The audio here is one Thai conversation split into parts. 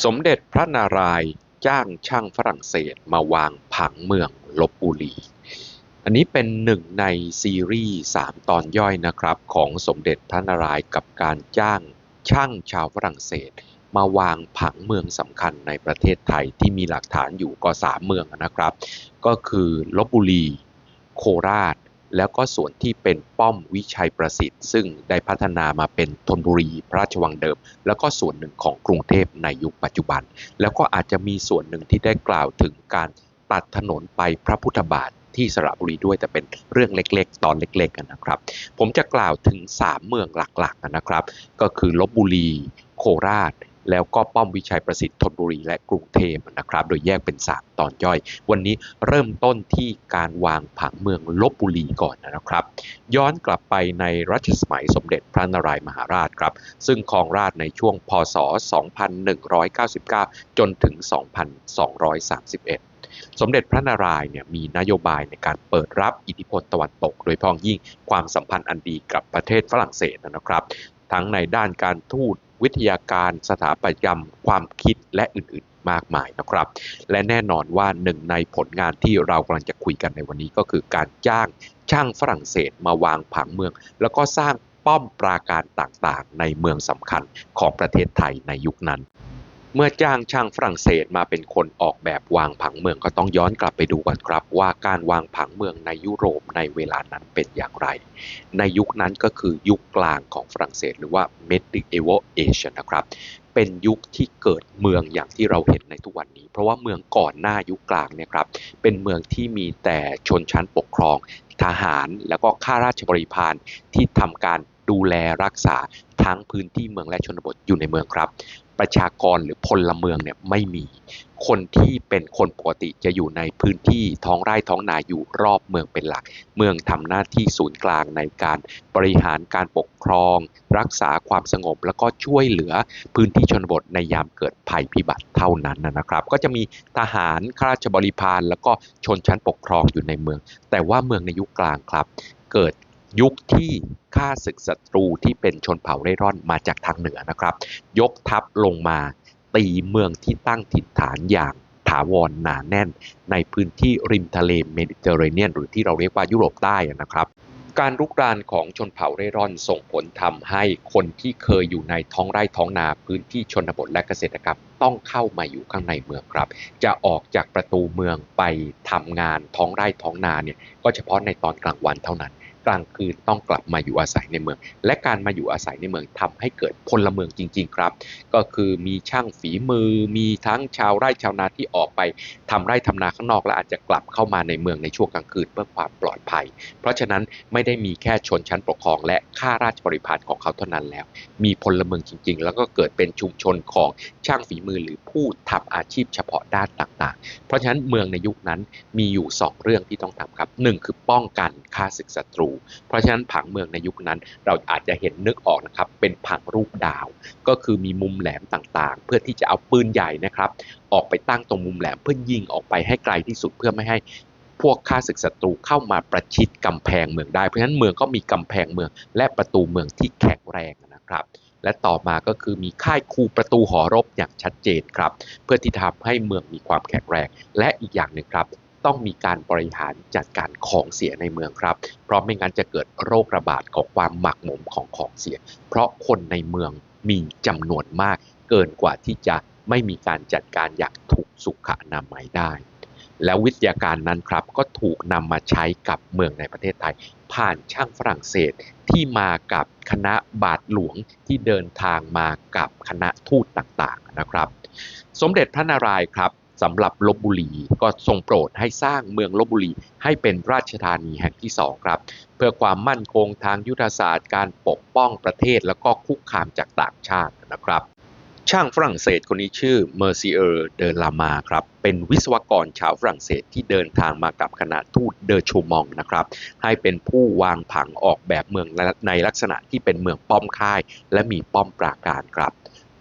สมเด็จพระนารายณ์จ้างช่างฝรั่งเศสมาวางผังเมืองลบบุรี อันนี้เป็นหนึ่งในซีรีส์สามตอนย่อยนะครับ ของสมเด็จพระนารายณ์กับการจ้างช่างชาวฝรั่งเศส มาวางผังเมืองสำคัญในประเทศไทยที่มีหลักฐานอยู่ก็สามเมืองนะครับ ก็คือลบบุรี โคราช แล้วก็ส่วนที่เป็นป้อมวิชัยประสิทธิ์ ซึ่งได้พัฒนามาเป็นธนบุรีพระราชวังเดิม แล้วก็ส่วนหนึ่งของกรุงเทพในยุคปัจจุบัน แล้วก็อาจจะมีส่วนหนึ่งที่ได้กล่าวถึงการตัดถนนไปพระพุทธบาทที่สระบุรีด้วยแต่เป็นเรื่องเล็กๆ ตอนเล็กๆกันนะครับ ผมจะกล่าวถึง 3 เมืองหลักๆนะครับ ก็คือลบบุรี โคราช แล้วก็ป้อมวิชัยประสิทธิ์ธนบุรีและกรุงเทพนะครับ โดยแยกเป็น3ตอนย่อย วันนี้เริ่มต้นที่การวางผังเมืองลบบุรีก่อนนะครับ ย้อนกลับไปในรัชสมัยสมเด็จพระนารายมหาราชครับ ซึ่งครองราชในช่วงพศ 2199 จนถึง 2231สมเด็จพระนารายณ์เนี่ยมีนโยบายในการเปิดรับอิทธิพลตะวันตก โดยพ้องยิ่งความสัมพันธ์อันดีกับประเทศฝรั่งเศสนะครับ ทั้งในด้านการทูต วิทยาการสถาปัตยกรรม ความคิดและอื่นๆมากมายนะครับ และแน่นอนว่าหนึ่งในผลงานที่เรากำลังจะคุยกันในวันนี้ก็คือการจ้างช่างฝรั่งเศสมาวางผังเมือง แล้วก็สร้างป้อมปราการต่างๆ ในเมืองสำคัญของประเทศไทยในยุคนั้น เมื่อจ้างช่างฝรั่งเศสมาเป็นคนออกแบบวางผังเมืองก็ต้องย้อนกลับไปดูกันครับ ว่าการวางผังเมืองในยุโรปในเวลานั้นเป็นอย่างไร ในยุคนั้นก็คือยุคกลางของฝรั่งเศสหรือว่า Medieval Age นะครับ เป็นยุคที่เกิดเมืองอย่างที่เราเห็นในทุกวันนี้ เพราะว่าเมืองก่อนหน้ายุคกลางเนี่ยครับเป็นเมืองที่มีแต่ชนชั้นปกครองทหารแล้วก็ข้าราชบริพารที่ทำการ ดูแลรักษาทั้งพื้นที่เมืองและชนบทอยู่ในเมืองครับ ประชากรหรือพลเมืองเนี่ยไม่มี คนที่เป็นคนปกติจะอยู่ในพื้นที่ท้องไร่ท้องนาอยู่รอบเมืองเป็นหลัก เมืองทำหน้าที่ศูนย์กลางในการบริหารการปกครอง รักษาความสงบ แล้วก็ช่วยเหลือพื้นที่ชนบทในยามเกิดภัยพิบัติเท่านั้นนะครับ ก็จะมีทหารข้าราชบริพารแล้วก็ชนชั้นปกครองอยู่ในเมือง แต่ว่าเมืองในยุคกลางครับ เกิด ยุคที่ข้าศึกศัตรูที่เป็นชนเผ่าเร่ร่อนมาจากทางเหนือนะครับ ยกทัพลงมาตีเมืองที่ตั้งถิ่นฐานอย่างถาวรหนาแน่น ในพื้นที่ริมทะเลเมดิเตอร์เรเนียน หรือที่เราเรียกว่ายุโรปใต้นะครับ การรุกรานของชนเผ่าเร่ร่อนส่งผลทำให้คนที่เคยอยู่ในท้องไร่ท้องนาพื้นที่ชนบทและเกษตรกรรมต้องเข้ามาอยู่ข้างในเมืองครับ จะออกจากประตูเมืองไปทำงานท้องไร่ท้องนาเนี่ยก็เฉพาะในตอนกลางวันเท่านั้น กลางคืนต้องกลับมาอยู่อาศัยในเมือง และการมาอยู่อาศัยในเมืองทำให้เกิดพลเมืองจริง ๆ ครับ ก็คือมีช่างฝีมือ มีทั้งชาวไร่ชาวนาที่ออกไปทำไร่ทำนาข้างนอกและอาจจะกลับเข้ามาในเมืองในช่วงกลางคืนเพื่อความปลอดภัย เพราะฉะนั้นไม่ได้มีแค่ชนชั้นปกครอง และข้าราชบริพารของเขาเท่านั้นแล้ว มีพลเมืองจริง ๆ แล้วก็เกิดเป็นชุมชนของช่างฝีมือหรือผู้ทำอาชีพเฉพาะด้านต่างๆ เพราะฉะนั้นเมืองในยุคนั้นมีอยู่ 2 เรื่องที่ต้องทำครับหนึ่งคือป้องกันข้าศึกศัตรูเพราะฉะนั้นผังเมืองในยุคนั้น เราอาจจะเห็นนึกออกนะครับ เป็นผังรูปดาว ก็คือมีมุมแหลมต่างๆ เพื่อที่จะเอาปืนใหญ่นะครับ ออกไปตั้งตรงมุมแหลมเพื่อยิงออกไปให้ไกลที่สุดเพื่อไม่ให้พวกข้าศึกศัตรูเข้ามาประชิดกำแพงเมืองได้ เพราะฉะนั้นเมืองก็มีกำแพงเมือง และประตูเมืองที่แข็งแรงนะครับ และต่อมาก็คือมีค่ายคูประตูหอรบอย่างชัดเจนครับ เพื่อที่ทำให้เมืองมีความแข็งแรง และอีกอย่างหนึ่งครับ ต้องมีการบริหารจัดการของเสียในเมืองครับ เพราะไม่งั้นจะเกิดโรคระบาดของความหมักหมมของของเสีย เพราะคนในเมืองมีจำนวนมาก เกินกว่าที่จะไม่มีการจัดการอย่างถูกสุขอนามัยได้ แล้ววิทยาการนั้นครับก็ถูกนำมาใช้กับเมืองในประเทศไทย ผ่านช่างฝรั่งเศสที่มากับคณะบาทหลวงที่เดินทางมากับคณะทูตต่างๆนะครับ สมเด็จพระนารายณ์ครับ สำหรับลบบุรีก็ทรงโปรดให้สร้างเมืองลบบุรีให้เป็นราชธานีแห่งที่สองครับ เพื่อความมั่นคงทางยุทธศาสตร์การปกป้องประเทศแล้วก็คุกคามจากต่างชาตินะครับช่างฝรั่งเศสคนนี้ชื่อเมอร์ซิเออร์เดลามาครับ เป็นวิศวกรชาวฝรั่งเศสที่เดินทางมากับคณะทูตเดอชูมองนะครับ ให้เป็นผู้วางผังออกแบบเมืองในลักษณะที่เป็นเมืองป้อมค่าย และมีป้อมปราการครับ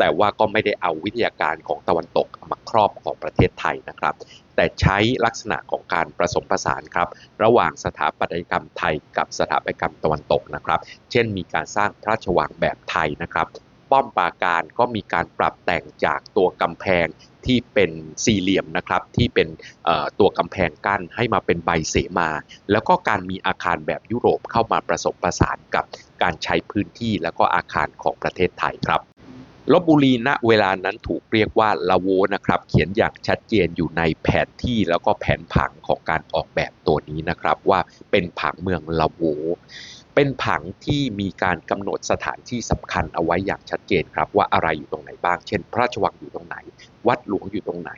แต่ว่าก็ไม่ได้เอาวิทยาการของตะวันตกมาครอบของประเทศไทยนะครับ แต่ใช้ลักษณะของการผสมผสานครับ ระหว่างสถาปัตยกรรมไทยกับสถาปัตยกรรมตะวันตกนะครับ เช่นมีการสร้างพระราชวังแบบไทยนะครับ ป้อมปราการก็มีการปรับแต่งจากตัวกำแพงที่เป็นสี่เหลี่ยมนะครับที่เป็นตัวกำแพงกั้นให้มาเป็นใบเสมา แล้วก็การมีอาคารแบบยุโรปเข้ามาประสบประสานกับการใช้พื้นที่แล้วก็อาคารของประเทศไทยครับ ลบบุรีณเวลานั้นถูกเรียกว่าละโวนะครับ เขียนอย่างชัดเจนอยู่ในแผนที่แล้วก็แผนผังของการออกแบบตัวนี้นะครับ ว่าเป็นผังเมืองละโวเป็นผังที่มีการกำหนดสถานที่สำคัญเอาไว้อย่างชัดเจนครับ ว่าอะไรอยู่ตรงไหนบ้าง เช่น พระราชวังอยู่ตรงไหน วัดหลวงอยู่ตรงไหน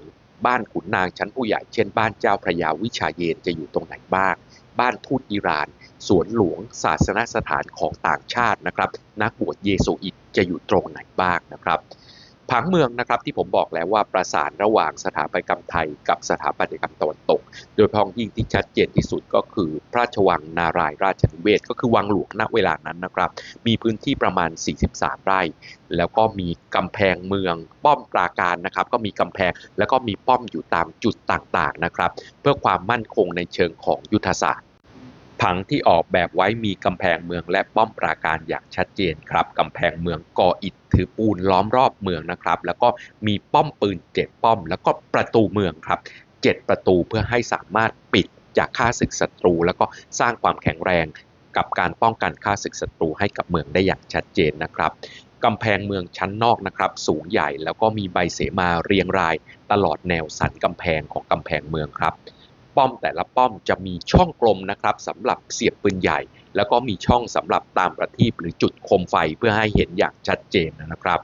บ้านขุนนางชั้นผู้ใหญ่เช่น บ้านเจ้าพระยาวิชาเยนจะอยู่ตรงไหนบ้าง บ้านทูตอิหร่านสวนหลวงศาสนสถานของต่างชาตินะครับ นักบวชเยซูอิต จะอยู่ตรงไหนบ้างนะครับผังเมืองนะครับที่ผมบอกแล้วว่าประสานระหว่างสถาปัตยกรรมไทยกับสถาปัตยกรรมตะวันตก โดยพ้องยิ่งที่ชัดเจนที่สุดก็คือ พระราชวังนารายณ์ราชนิเวศ ก็คือวังหลวงณเวลานั้นนะครับ มีพื้นที่ประมาณ 43 ไร่ แล้วก็มีกำแพงเมืองป้อมปราการนะครับ ก็มีกำแพงแล้วก็มีป้อมอยู่ตามจุดต่างๆนะครับ เพื่อความมั่นคงในเชิงของยุทธศาสตร์ ผังที่ออกแบบไว้มีกำแพงเมืองและป้อมปราการอย่างชัดเจนครับกำแพงเมืองก่ออิฐถือปูนล้อมรอบเมืองนะครับ แล้วก็มีป้อมปืนเจ็ดป้อม แล้วก็ประตูเมืองครับเจ็ดประตูเพื่อให้สามารถปิดจากค่าศึกศัตรู แล้วก็สร้างความแข็งแรงกับการป้องกันค่าศึกศัตรูให้กับเมืองได้อย่างชัดเจนนะครับกำแพงเมืองชั้นนอกนะครับ สูงใหญ่แล้วก็มีใบเสมาเรียงรายตลอดแนวสันกำแพงของกำแพงเมืองครับ ป้อมแต่ละป้อมจะมีช่องกลมนะครับสำหรับเสียบปืนใหญ่ แล้วก็มีช่องสำหรับตามประทีปหรือจุดโคมไฟเพื่อให้เห็นอย่างชัดเจนนะครับ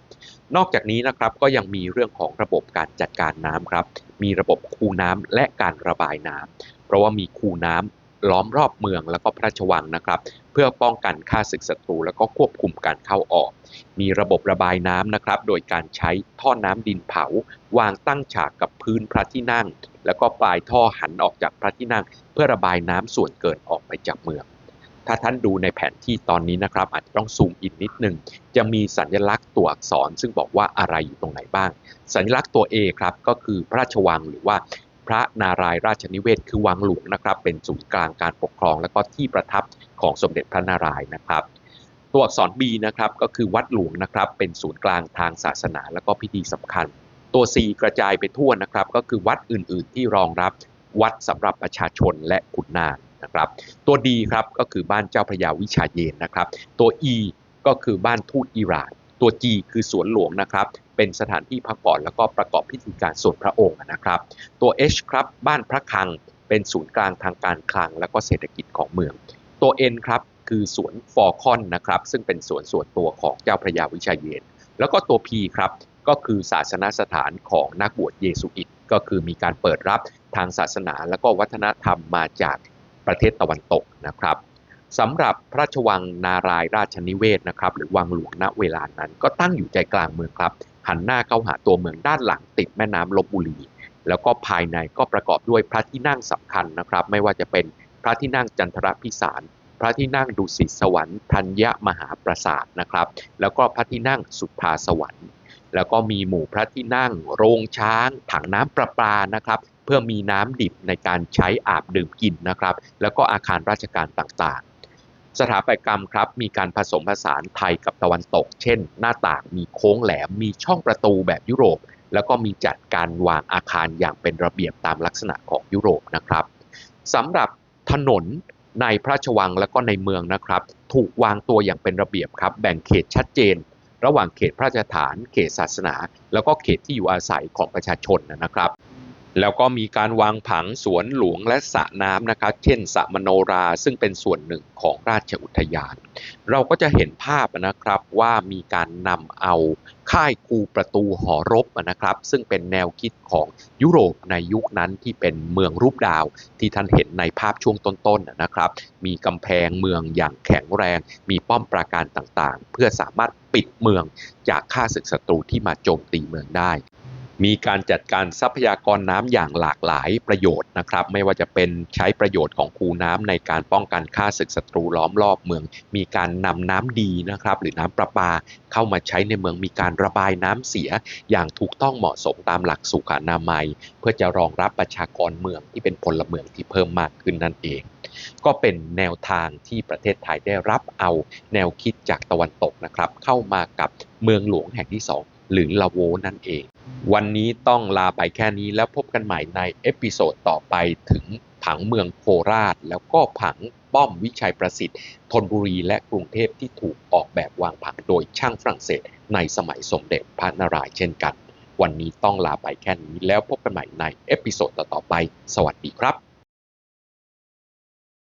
นอกจากนี้นะครับก็ยังมีเรื่องของระบบการจัดการน้ำครับมีระบบคูน้ำและการระบายน้ำเพราะว่ามีคูน้ำ ล้อมรอบเมืองแล้วก็พระราชวังนะครับ เพื่อป้องกันค่าศึกศัตรูแล้วก็ควบคุมการเข้าออก มีระบบระบายน้ำนะครับ โดยการใช้ท่อน้ำดินเผา วางตั้งฉากกับพื้นพระที่นั่ง แล้วก็ปลายท่อหันออกจากพระที่นั่ง เพื่อระบายน้ำส่วนเกินออกไปจากเมือง ถ้าท่านดูในแผนที่ตอนนี้นะครับ อาจจะต้องซูมอินนิดหนึ่งจะมีสัญลักษณ์ตัวอักษร ซึ่งบอกว่าอะไรอยู่ตรงไหนบ้าง สัญลักษณ์ตัว A ครับก็คือพระราชวังหรือว่า พระนารายณ์ราชนิเวศคือวังหลวงนะครับ เป็นศูนย์กลางการปกครอง และก็ที่ประทับของสมเด็จพระนารายณ์นะครับ ตัวอักษร B นะครับก็คือวัดหลวงนะครับ เป็นศูนย์กลางทางศาสนา และก็พิธีสำคัญ ตัว C กระจายไปทั่วนะครับ ก็คือวัดอื่น ๆ ที่รองรับวัดสำหรับประชาชนและขุนนางนะครับ ตัว D ครับก็คือบ้านเจ้าพระยาวิชาเยนนะครับ ตัว E ก็คือบ้านทูตอิหร่าน ตัว G คือสวนหลวงนะครับ เป็นสถานที่พักผ่อนแล้วก็ประกอบพิธีการส่วนพระองค์นะครับ ตัว H ครับ บ้านพระคลัง เป็นศูนย์กลางทางการคลัง และก็เศรษฐกิจของเมือง ตัว N ครับ คือสวนฟอร์คอนนะครับ ซึ่งเป็นสวนส่วนตัวของเจ้าพระยาวิชาเยน แล้วก็ตัว P ครับ ก็คือศาสนสถานของนักบวชเยซูอิต ก็คือมีการเปิดรับทางศาสนาและก็วัฒนธรรมมาจากประเทศตะวันตกนะครับ สำหรับพระราชวังนารายณ์ราชนิเวศนะครับหรือวังหลวงณเวลานั้น ก็ตั้งอยู่ใจกลางเมืองครับ หันหน้าเข้าหาตัวเมืองด้านหลังติดแม่น้ำลบบุรี แล้วก็ภายในก็ประกอบด้วยพระที่นั่งสำคัญนะครับ ไม่ว่าจะเป็นพระที่นั่งจันทรพิสาร พระที่นั่งดุสิตสวรรค์ธัญญมหาปราสาทนะครับ แล้วก็พระที่นั่งสุทธาสวรรค์ แล้วก็มีหมู่พระที่นั่ง โรงช้าง ถังน้ำประปานะครับเพื่อมีน้ำดิบในการใช้อาบดื่มกินนะครับ แล้วก็อาคารราชการต่าง สถาปัตยกรรมครับมีการผสมผสานไทยกับตะวันตก เช่น หน้าต่างมีโค้งแหลมมีช่องประตูแบบยุโรป แล้วก็มีจัดการวางอาคารอย่างเป็นระเบียบตามลักษณะของยุโรปนะครับสำหรับถนนในพระราชวังและก็ในเมืองนะครับ ถูกวางตัวอย่างเป็นระเบียบครับ แบ่งเขตชัดเจน ระหว่างเขตพระราชฐาน เขตศาสนา แล้วก็เขตที่อยู่อาศัยของประชาชนนะครับ แล้วก็มีการวางผังสวนหลวงและสระน้ำนะครับ เช่นสระมโนราซึ่งเป็นส่วนหนึ่งของราชอุทยาน เราก็จะเห็นภาพนะครับว่ามีการนำเอาค่ายคูประตูหอรบนะครับ ซึ่งเป็นแนวคิดของยุโรปในยุคนั้นที่เป็นเมืองรูปดาวที่ท่านเห็นในภาพช่วงต้นๆนะครับ มีกำแพงเมืองอย่างแข็งแรง มีป้อมปราการต่างๆ เพื่อสามารถปิดเมืองจากข้าศึกศัตรูที่มาโจมตีเมืองได้ มีการจัดการทรัพยากรน้ำอย่างหลากหลายประโยชน์นะครับ ไม่ว่าจะเป็นใช้ประโยชน์ของคูน้ำในการป้องกันค่าศึกศัตรูล้อมรอบเมือง มีการนำน้ำดีนะครับ หรือน้ำประปาเข้ามาใช้ในเมืองมีการระบายน้ำเสีย อย่างถูกต้องเหมาะสมตามหลักสุขอนามัย เพื่อจะรองรับประชากรเมืองที่เป็นพลเมืองที่เพิ่มมากขึ้นนั่นเอง ก็เป็นแนวทางที่ประเทศไทยได้รับเอาแนวคิดจากตะวันตกนะครับ เข้ามากับเมืองหลวงแห่งที่สองหรือลาโวนั่นเอง วันนี้ต้องลาไปแค่นี้แล้วพบกันใหม่ในเอพิโซดต่อไปถึงผังเมืองโคราช แล้วก็ผังป้อมวิชัยประสิทธิ์ธนบุรีและกรุงเทพที่ถูกออกแบบวางผังโดยช่างฝรั่งเศส ในสมัยสมเด็จพระนารายณ์เช่นกัน วันนี้ต้องลาไปแค่นี้แล้วพบกันใหม่ในเอพิโซดต่อๆไป สวัสดีครับ